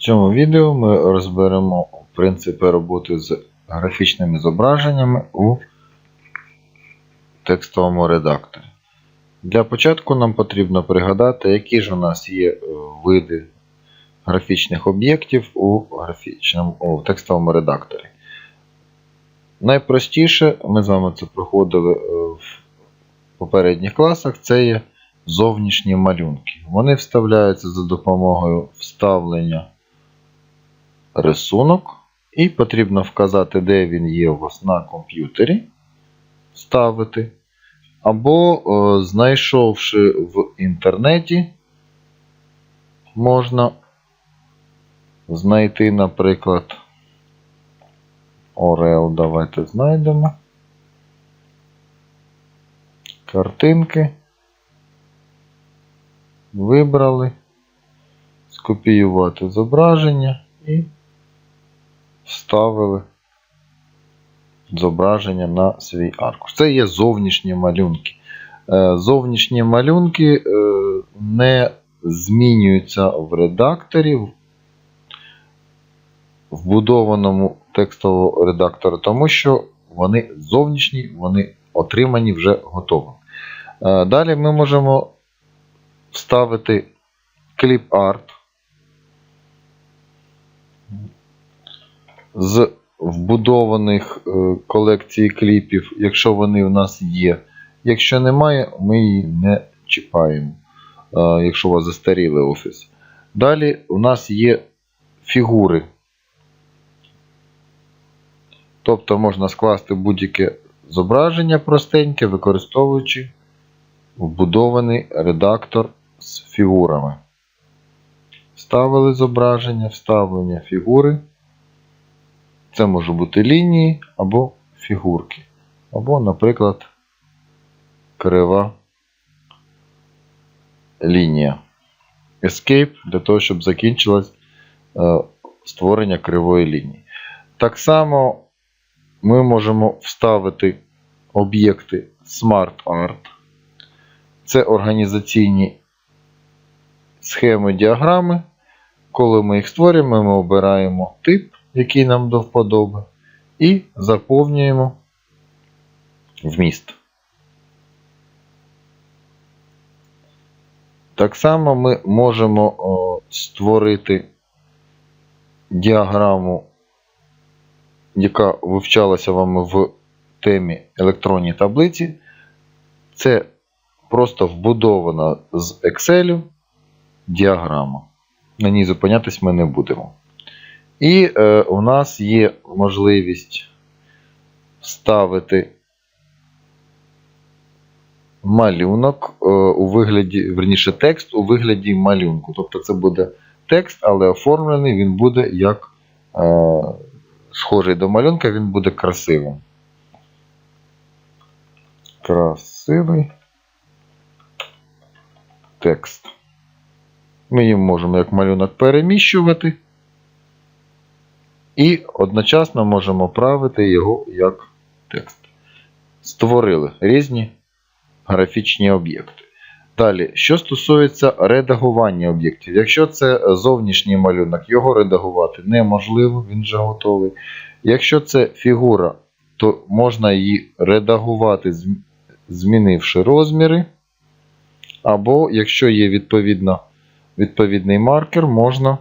цьому відео ми розберемо принципи роботи з графічними зображеннями у текстовому редакторі. Для початку нам потрібно пригадати, які ж у нас є е, види графічних об'єктів у, у текстовому редакторі. Найпростіше, ми з вами це проходили е, в попередніх класах, це є зовнішні малюнки. Вони вставляються за допомогою вставлення рисунок, і потрібно вказати, де він є у вас на комп'ютері, вставити. Або, е, знайшовши в інтернеті, можна знайти, наприклад, Орел, давайте знайдемо. Картинки. Вибрали. Скопіювати зображення і вставили зображення на свій аркуш. Це є зовнішні малюнки. Е, Зовнішні малюнки е, не змінюються в редакторі, вбудованому текстового редактора, тому що вони зовнішні, вони отримані вже готово. Е, Далі ми можемо вставити кліп з вбудованих е, колекцій кліпів, якщо вони в нас є. Якщо немає, ми її не чіпаємо, е, якщо у вас застарілий офіс. Далі у нас є фігури. Тобто можна скласти будь-яке зображення простеньке, використовуючи вбудований редактор з фігурами. Вставили зображення, вставлення фігури. Це може бути лінії або фігурки. Або, наприклад, крива лінія. Escape для того, щоб закінчилось е, створення кривої лінії. Так само ми можемо вставити об'єкти Smart Art. Це організаційні схеми діаграми. Коли ми їх створюємо, ми обираємо тип, який нам до вподоби, і заповнюємо вміст. Так само ми можемо створити діаграму, яка вивчалася вами в темі електронні таблиці. Це просто вбудована з Excel діаграма. На ній зупинятись ми не будемо. І е, у нас є можливість вставити малюнок е, у вигляді, верніше текст у вигляді малюнку. Тобто це буде текст, але оформлений він буде як е, схожий до малюнка, він буде красивим. Красивий текст. Ми їм можемо як малюнок переміщувати. І одночасно можемо правити його як текст. Створили різні графічні об'єкти. Далі, що стосується редагування об'єктів. Якщо це зовнішній малюнок, його редагувати неможливо, він вже готовий. Якщо це фігура, то можна її редагувати, змінивши розміри. Або, якщо є відповідний маркер, можна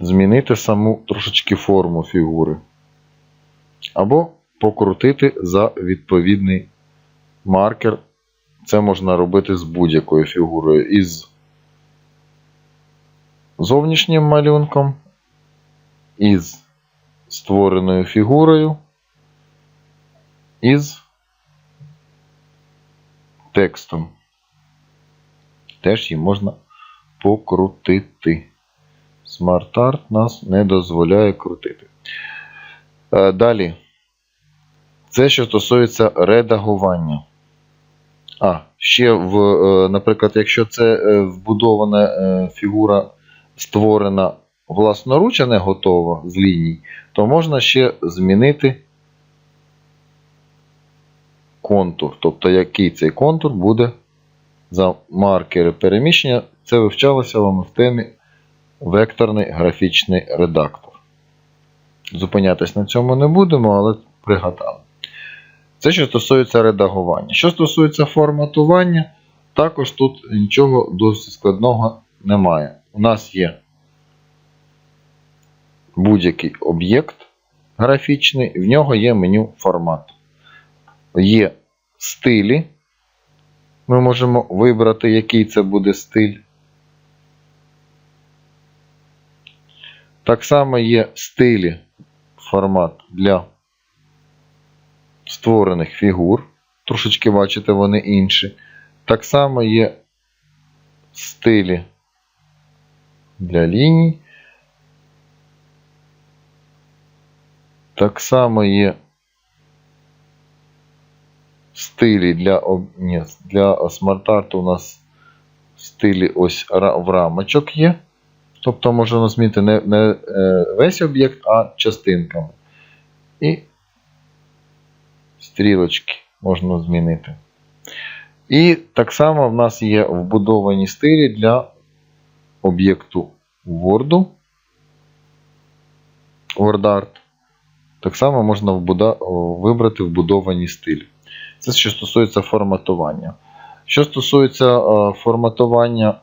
змінити саму трошечки форму фігури. Або покрутити за відповідний маркер. Це можна робити з будь-якою фігурою. Із зовнішнім малюнком, із створеною фігурою, із текстом. Теж її можна покрутити. SmartArt нас не дозволяє крутити. Е, Далі. Це, що стосується редагування. А, ще, в, е, наприклад, якщо це е, вбудована фігура створена власноруч, а не готова з ліній, то можна ще змінити контур. Тобто, який цей контур буде за маркери переміщення. Це вивчалося вам в темі векторний графічний редактор. Зупинятись на цьому не будемо, але пригадали. Це що стосується редагування. Що стосується форматування, також тут нічого досить складного немає. У нас є будь-який об'єкт графічний, в нього є меню формату. Є стилі. Ми можемо вибрати, який це буде стиль. Так само є стилі формат для створених фігур. Трошечки бачите, вони інші. Так само є стилі для ліній. Так само є стилі для, ні, для смарт-арту у нас стилі ось в рамочок є. Тобто можна змінити не, не е, весь об'єкт, а частинками. І стрілочки можна змінити. І так само в нас є вбудовані стилі для об'єкту Word. WordArt. Так само можна вбуда- вибрати вбудовані стилі. Це що стосується форматування. Що стосується е, форматування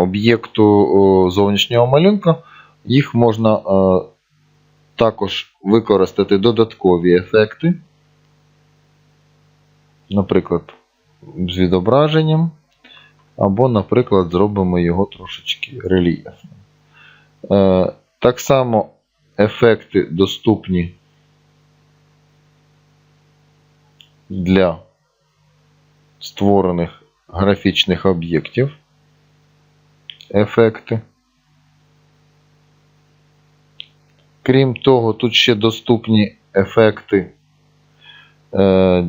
об'єкту зовнішнього малюнка, їх можна е, також використати додаткові ефекти. Наприклад, з відображенням. Або, наприклад, зробимо його трошечки рельєфним. Е, так само ефекти доступні для створених графічних об'єктів. Ефекти. Крім того, тут ще доступні ефекти, е,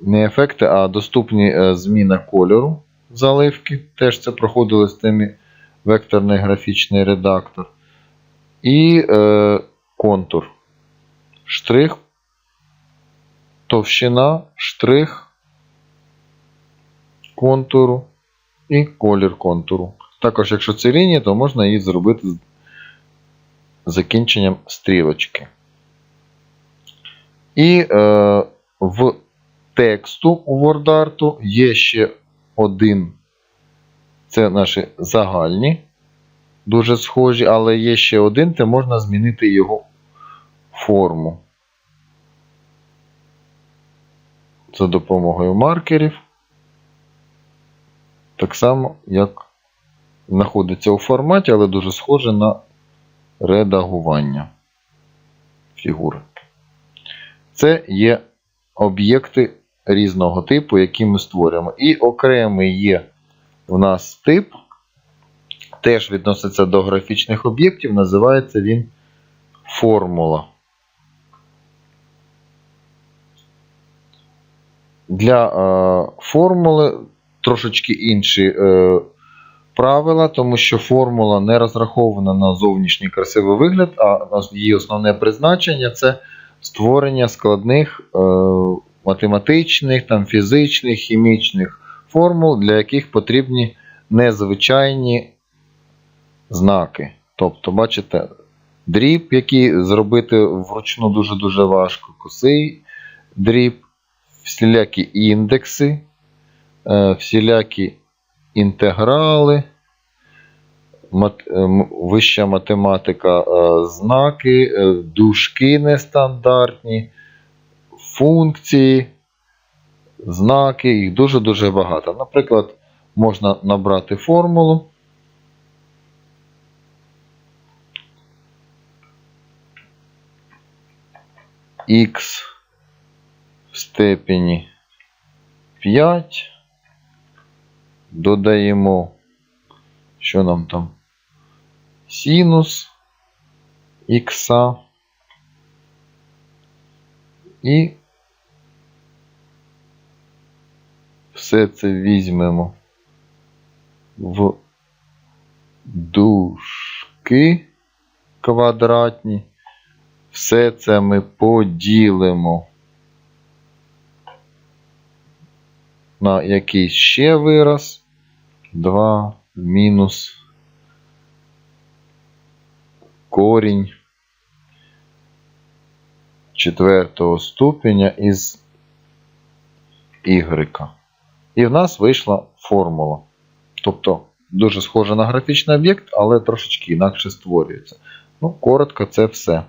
не ефекти, а доступні е, зміна кольору заливки. Теж це проходило з тими векторний графічний редактор. І е, контур. Штрих, товщина, штрих контуру і колір контуру. Також, якщо це лінія, то можна її зробити з закінченням стрілочки. І е, в тексту у WordArt є ще один. Це наші загальні, дуже схожі, але є ще один, де можна змінити його форму. За допомогою маркерів. Так само, як знаходиться у форматі, але дуже схоже на редагування фігури. Це є об'єкти різного типу, які ми створюємо. І окремий є у нас тип, теж відноситься до графічних об'єктів, називається він формула. Для е, формули трошечки інші е, правила, тому що формула не розрахована на зовнішній красивий вигляд, а її основне призначення це створення складних е, математичних, фізичних, хімічних формул, для яких потрібні незвичайні знаки. Тобто, бачите, дріб, який зробити вручну дуже-дуже важко, косий дріб, всілякі індекси, е, всілякі інтеграли, вища математика, е, знаки, е, дужки нестандартні, функції, знаки, їх дуже-дуже багато. Наприклад, можна набрати формулу. Х в степені 5. Додаємо, що нам там? Синус х. І все це візьмемо в дужки квадратні. Все це ми поділимо на якийсь ще вираз. 2 мінус корінь четвертого ступеня із y. І в нас вийшла формула. Тобто дуже схоже на графічний об'єкт, але трошечки інакше створюється. Ну, коротко, це все.